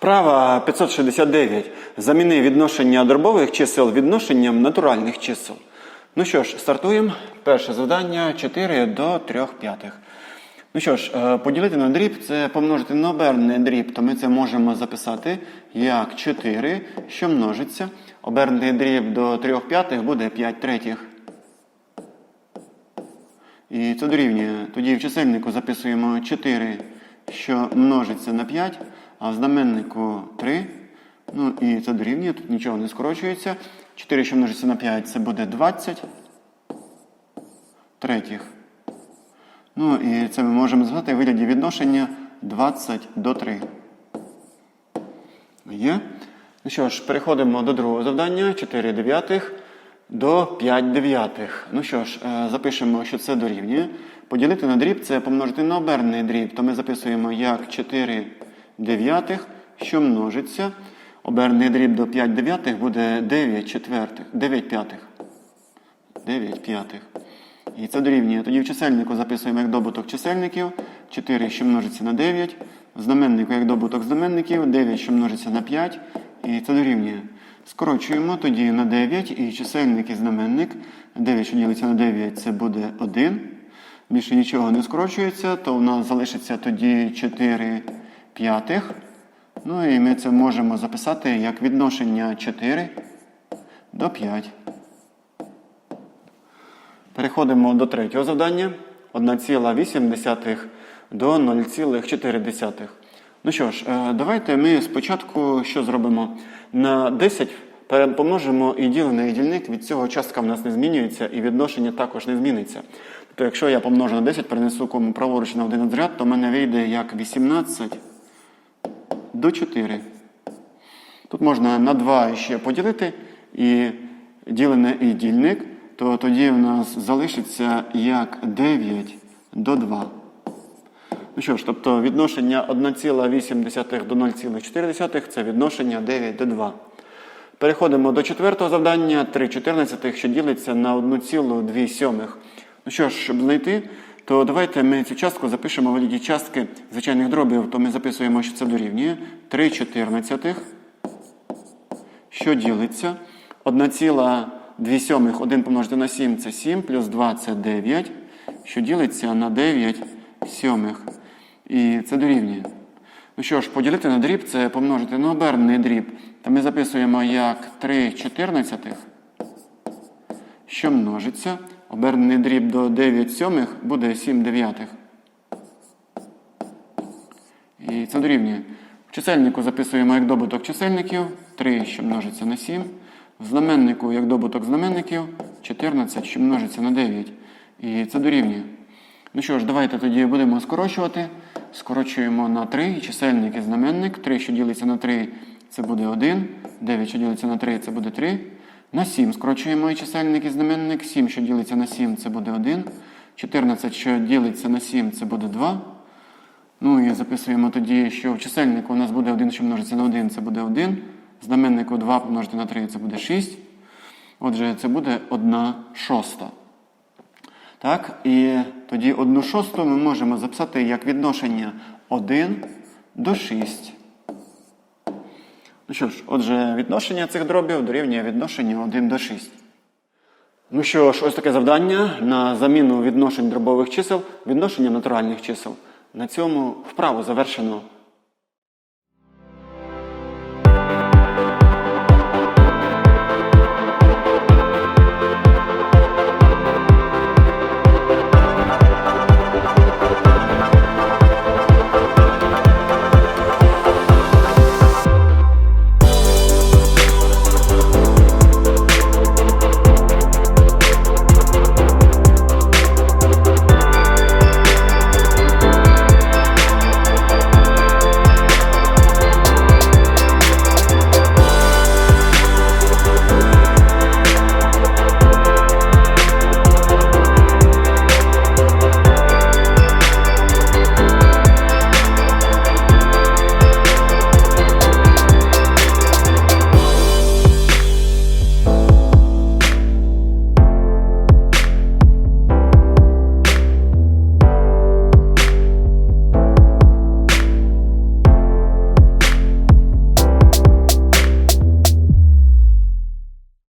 Вправа 569. Заміни відношення дробових чисел відношенням натуральних чисел. Ну що ж, стартуємо. Перше завдання 4 до 3 п'ятих. Ну що ж, е, поділити на дріб це помножити на обернений дріб, то ми це можемо записати як 4, що множиться. Обернений дріб до 3 п'ятих буде 5 третіх. І це дорівнює. Тоді в чисельнику записуємо 4, що множиться на 5, а в знаменнику 3. Ну і це дорівнює, тут нічого не скорочується. 4, що множиться на 5, це буде 20 третіх. Ну і це ми можемо звати в вигляді відношення 20 до 3. Є. Ну що ж, переходимо до другого завдання. 4 дев'ятих до 5 дев'ятих. Ну що ж, е, запишемо, що це дорівнює. Поділити на дріб це помножити на обернений дріб. То ми записуємо як 4 дев'ятих, що множиться. Обернений дріб до 5 дев'ятих буде 9 четвертих, 9 п'ятих. 9 п'ятих. І це дорівнює. Тоді в чисельнику записуємо як добуток чисельників. 4, що множиться на 9. В знаменнику як добуток знаменників. 9, що множиться на 5. І це дорівнює. Скорочуємо тоді на 9 і чисельник і знаменник. 9, що ділиться на 9, це буде 1. Більше нічого не скорочується, то у нас залишиться тоді 4 п'ятих. Ну і ми це можемо записати як відношення 4 до 5. Переходимо до третього завдання. 1,8 до 0,4. Ну що ж, е, давайте ми спочатку що зробимо? На 10 помножимо і ділений дільник, від цього частка в нас не змінюється і відношення також не зміниться. Тобто, якщо я помножу на 10, перенесу кому праворуч на один розряд, то в мене вийде як 18 до 4. Тут можна на 2 ще поділити і ділене і дільник, то тоді в нас залишиться як 9 до 2. Ну що ж, тобто відношення 1,8 до 0,4 це відношення 9 до 2. Переходимо до четвертого завдання 3 чотирнадцятих, що ділиться на 1,2. Ну що ж, щоб знайти, то давайте ми цю частку запишемо в вигляді частки звичайних дробів, то ми записуємо, що це дорівнює 3 чотирнадцятих, що ділиться 1,2 сьомих, 1 помножити на 7 це 7, плюс 2 це 9, що ділиться на 9 сьомих. І це дорівнює. Ну що ж, поділити на дріб це помножити на обернений дріб. Та ми записуємо як 3 чотирнадцятих, що множиться. Обернений дріб до 9 сьомих буде 7 дев'ятих. І це дорівнює. В чисельнику записуємо як добуток чисельників 3, що множиться на 7. В знаменнику як добуток знаменників 14, що множиться на 9. І це дорівнює. Ну що ж, давайте тоді будемо скорочувати. Скорочуємо на 3 чисельник і знаменник. 3, що ділиться на 3, це буде 1. 9, що ділиться на 3, це буде 3. На 7 скорочуємо і чисельник і знаменник. 7, що ділиться на 7, це буде 1. 14, що ділиться на 7, це буде 2. Ну і записуємо тоді, що в чисельнику у нас буде 1, що множиться на 1, це буде 1. Знаменнику 2 помножити на 3, це буде 6. Отже, це буде 1 шоста. Так, і тоді 1 шосту ми можемо записати як відношення 1 до 6. Ну що ж, отже, відношення цих дробів дорівнює відношенню 1 до 6. Ну що ж, ось таке завдання на заміну відношень дробових чисел відношення натуральних чисел. На цьому вправу завершено.